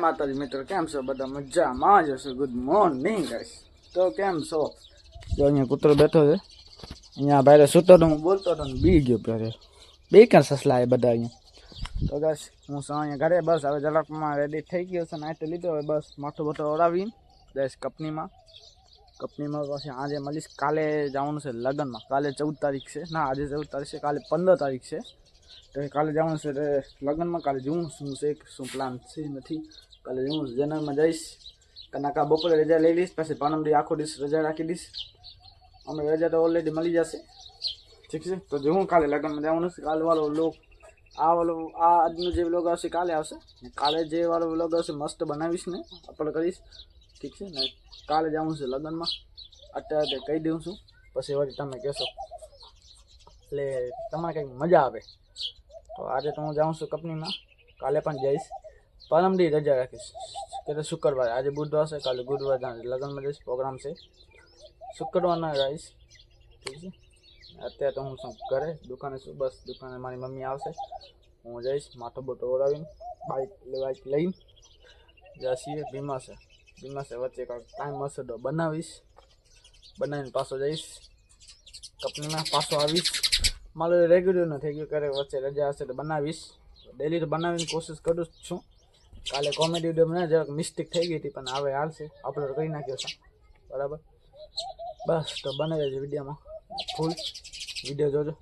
માતાજી મિત્રો કેમ છો? બધા મજામાં જ હશો. ગુડ મોર્નિંગ ગાઈસ તો કેમ છો? જો અહીંયા કૂતરો બેઠો છે. અહીંયા ભાઈ સૂતો હતો હું બોલતો હતો બી ગયો પહેરે. બે ક્યાં સસલા એ બધા અહીંયા? તો ગાઈસ હું સો અહીંયા ઘરે, બસ હવે ઝડપમાં રેડી થઈ ગયો છે નાઈટ લીધો. હવે બસ માથું બટો ઓળાવીને દસ કંપનીમાં. કંપનીમાં પછી આજે મળીશ. કાલે જવાનું છે લગ્નમાં. કાલે ચૌદ તારીખ છે. ના, આજે ચૌદ તારીખ છે. કાલે પંદર તારીખ છે. તો કાલે જવાનું છે એટલે લગ્નમાં કાલે જોઉં શું છે શું પ્લાન છે નથી. કાલે જોઉં જનરલમાં જઈશ. કનાકા બપોરે રજા લઈ લઈશ, પછી પાનમડી આખો દિવસ રજા રાખી દઈશ. અમે રજા તો ઓલરેડી મળી જશે. ઠીક છે? તો જોઉં કાલે લગ્નમાં જવાનું છે. કાલે વાળો લોક આ વાળો, આ આજનો જે વ્લોગ આવશે કાલે આવશે. કાલે જે વાળો વ્લોગ આવશે મસ્ત બનાવીશ ને અપલોડ કરીશ. ઠીક છે? ને કાલે જવાનું છે લગ્નમાં. અત્યારે કહી દઉં છું. પછી વળી તમે કહેશો. એટલે તમારે કંઈક મજા આવે. તો આજે તો હું જાઉં છું કંપનીમાં. કાલે પણ જઈશ. પરમદી રજા રાખીશ. કે તો શુક્રવારે. આજે બુધવાર છે, કાલે ગુરુવાર જાણ લગ્નમાં જઈશ. પ્રોગ્રામ છે. શુક્રવારના જઈશ ઠીક છે. અત્યારે તો હું શું ઘરે. દુકાને છું. બસ, દુકાને મારી મમ્મી આવશે. હું જઈશ માથો બોટો ઓરાવીને બાઇક બાઇક લઈને જશીએ ભીમા છે. વચ્ચે કાંઈક ટાઈમ હશે તો બનાવીશ. બનાવીને પાછો જઈશ. કંપનીમાં પાછો આવીશ. મારો રેગ્યુલર ન થઈ ગયું ક્યારે વચ્ચે રજા હશે તો બનાવીશ ડેલી તો બનાવીને કોશિશ કરું જ છું કાલે કોમેડી વિડીયો મને જરાક મિસ્ટેક થઈ ગઈ હતી પણ હવે હાલશે અપલોડ કરી નાખ્યો છે બરાબર બસ તો બને રહેજો વિડીયોમાં ફૂલ વિડીયો જોજો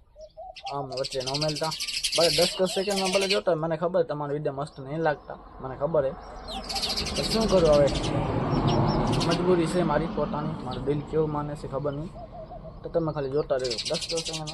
આમ વચ્ચે ન મેલતા ભલે દસ દસ સેકન્ડમાં ભલે જોતા હોય, મને ખબર તમારો વિડીયો મસ્ત નહીં લાગતા મને ખબર હે તો શું કરું હવે મજબૂરી છે મારી પોતાની મારું દિલ કેવું માને છે ખબર નહીં તો તમે ખાલી જોતા રહેજો દસ દસ સેકન્ડ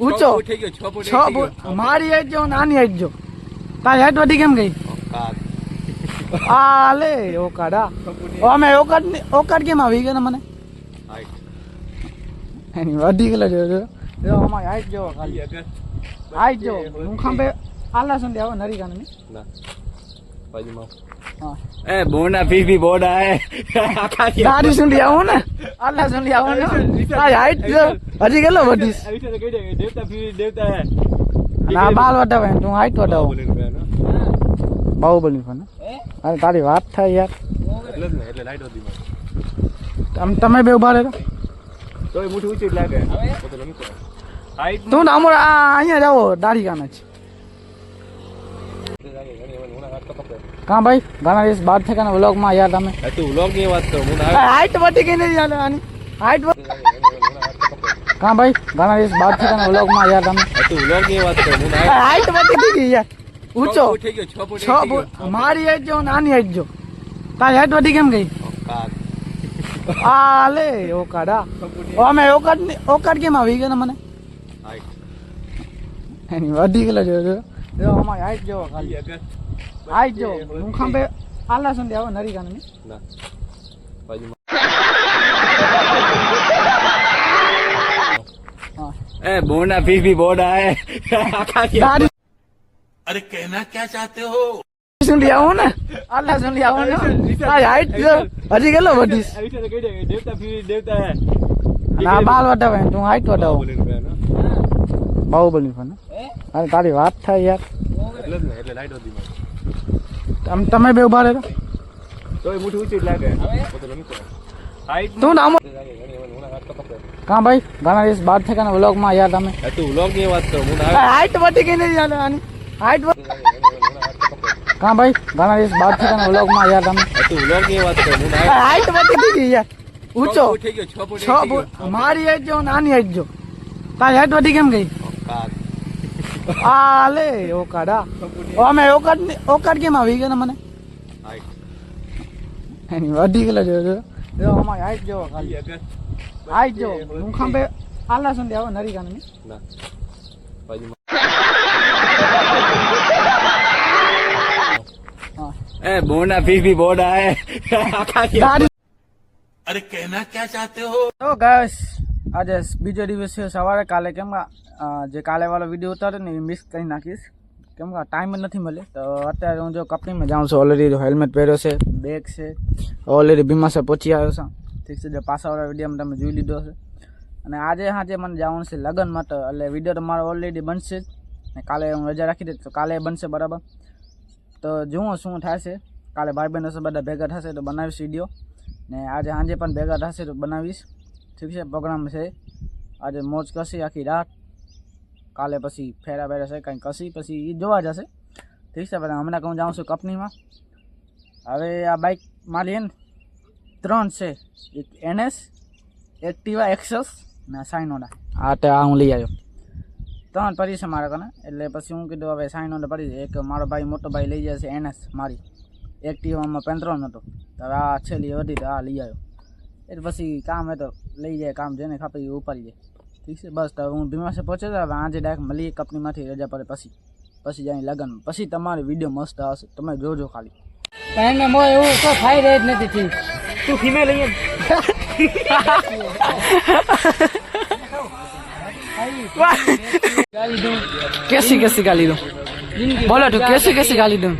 ઊંચો. છ ફૂટ મારી હાઈટ જો નાની હાઈટ જો તારી હાઈટ વધી કેમ ગઈ? આ લે ઓકાડ. આ અમે ઓકાડ ઓકાડ કેમ આવી ગયા મને? એની વધી ગયેલા જો. જો અમારી હાઈટ જો ખાલી. હાઈટ જો હું ખાંભે આલા સંધ્યા આવો નરી કાને હા એ बोना પી બી બોડા હે દાઢી સુધી આવો ને? આલા સુધી આવો ને? તારી હાઈટ હજી કેટલો વધીશ? દેવતા પી દેવતા હે આ બાલ વટાવે તું હાઈટ વટાવો. બાહુબલી ફોન અરે તારી વાત થાય યાર. એટલે એટલે લાઈટ હતી તમ તમે બે ઊભા રહેતા તોય મુઠું ઊંચી લાગે. રમી કરે હાઈટ તું ને અમર આ અહીંયા જાઓ દાઢી કાના છે કાં ભાઈ ઘણા દિવસ બાદ થયા ને વ્લોગમાં યાર તમે તું વ્લોગ ની વાત કરો હું તો હાઈટ વધી ગઈ નથી યાર આની હાઈટ કાં ભાઈ ઘણા દિવસ બાદ થયા ને વ્લોગમાં યાર તમે તું વ્લોગ ની વાત કરો હું તો હાઈટ વધી ગઈ યાર ઊંચો થઈ ગયો છ ફૂટ છ ફૂટ મારી હાઈટ જો નાની હાઈટ જો તારી હાઈટ વધી કેમ ગઈ આ લે ઓકાડ આ ઓ અમે ઓકાડ ની- ઓકાડ કેમ આવી ગયા ને મને એની વધી ગયેલો જો જો જો અમારી હાઈટ જો ખાલી આઈ જો હું ખાંભે આલા સંદે આવો નરી ગાને ના. બાજુ એ બોના પી પી બોડા હે અરે કહેના ક્યા ચાહતે હો? સુન લિયા હું ને. આલા સુન લિયા હું ને આ હાઈટ હજી કેટલો વધીશ? દેવતા ફી દેવતા હે. ના બાલ વટાવે તું હાઈટ વટાવો. બાહુબલી ફોન અરે તારી વાત થાય યાર. એટલે એટલે લાઈટ હતી મારે તમ તમે બે ઉભા રહેતા તોય મુઠું ઊંચું જ લાગે પોતે રમી કરે હાઈટ તું ને અમર કાં ભાઈ ઘણા દિવસ બાદ થયા ને વ્લોગમાં યાર તમે તું વ્લોગ ની વાત કરો હું તો હાઈટ વધી ગઈ નથી યાર આની હાઈટ કાં ભાઈ ઘણા દિવસ બાદ થયા ને વ્લોગમાં યાર તમે તું વ્લોગ ની વાત કરો હું તો હાઈટ વધી ગઈ યાર ઊંચો થઈ ગયો છ ફૂટ છ ફૂટ મારી હાઈટ જો નાની હાઈટ જો તારી હાઈટ વધી કેમ ગઈ आले ओ काडा ओ मैं ओ काट ओ काट के मावी के ना मने? हाय एनी वाडी के ल जो जो ओ मा हाय जो खाली। अगर जो मुखम पे आला सुन देव नरी कान में। ना। हाँ। ए बोना फिर भी बोना है अरे कहना क्या चाहते हो? तो गैस। આજે બીજો દિવસ છે સવારે. કાલે કેમ જે કાલેવાળો વીડિયો ઉતાર્યો ને એ મિસ કરી નાખીશ. કેમ કે ટાઈમ જ નથી મળે તો અત્યારે હું જો કંપનીમાં જાઉં છું ઓલરેડી હેલ્મેટ પહેર્યો છે બેગ છે. ઓલરેડી બીમાસે પહોંચી આવ્યો છું. ઠીક છે, જે પાછાવાળા વિડીયોમાં તમે જોઈ લીધો છે અને આજે હાજે મને જવાનું છે લગ્ન માટે, એટલે વીડિયો તો મારો ઓલરેડી બનશે જ. ને કાલે હું રજા રાખી દઈશ, તો કાલે બનશે બરાબર. તો જુઓ શું છે કાલે ભાઈ છે બધા ભેગા થશે, તો બનાવીશ વીડિયો ને આજે સાંજે પણ ભેગા થશે, તો બનાવીશ. ઠીક છે પ્રોગ્રામ છે આજે મોજ કરશે આખી રાત કાલે પછી ફેરા બેરા છે કંઈ કસી પછી એ જોવા જશે ઠીક છે પણ હમણાં હું જાઉં છું કંપનીમાં હવે આ બાઇક મારી હે ને ત્રણ છે એક એનએસ એક્ટિવા એક્સસ ને સાઇનોડા આ તે આ હું લઈ આવ્યો ત્રણ પડી છે મારા કને એટલે પછી હું કીધું હવે સાઇનોડા પડી છે એક મારો ભાઈ મોટો ભાઈ લઈ જાય છે એનએસ મારી એક્ટિવામાં પેન્ટ્રોલ નહોતો તો હવે આ છેલ્લી વધી તો આ લઈ આવ્યો એટલે પછી કામ એ તો લઈ જાય કામ જેને ખાપે એ ઉપાડી જાય ઠીક છે બસ તો હવે હું ભીમાસે પહોંચે તો હવે આજે ડાયરેક્ટ મળીએ કંપનીમાંથી રજા પડે પછી પછી જાય લગન પછી તમારો વિડીયો મસ્ત આવશે તમે જોજો ખાલી એને મો એવું કોઈ ફાયદો જ નથી થયું तू फीमेल है ગાલી દઉં कैसी कैसी गाली दूं જિંદગી बोलो ભર तू યાદ कैसी રાખીએ. कैसी गाली दूं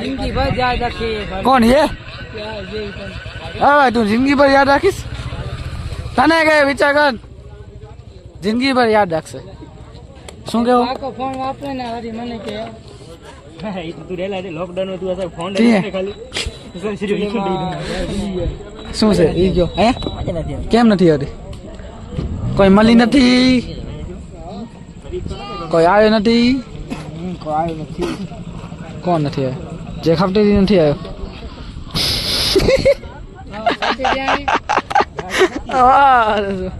જિંદગી ભર યાદ રાખીએ ભાઈ. कौन ये હા તું જિંદગી ભર યાદ રાખીશ? તને કઈ વિચાર કર. જિંદગી ભર યાદ રાખશે. શું કેવું? આખો ફોન વાપરે ને હરી મને કે. તું રેલા દે લોકડાઉન હતું અસર ફોન ખાલી. શું છે? ઈ જો હે? કેમ નથી આવતી. કોઈ મળી નથી કોઈ આવ્યો નથી? કોઈ આવ્યો નથી? કોણ નથી આવ્યો? જે ખપટી નથી આવ્યો. oh,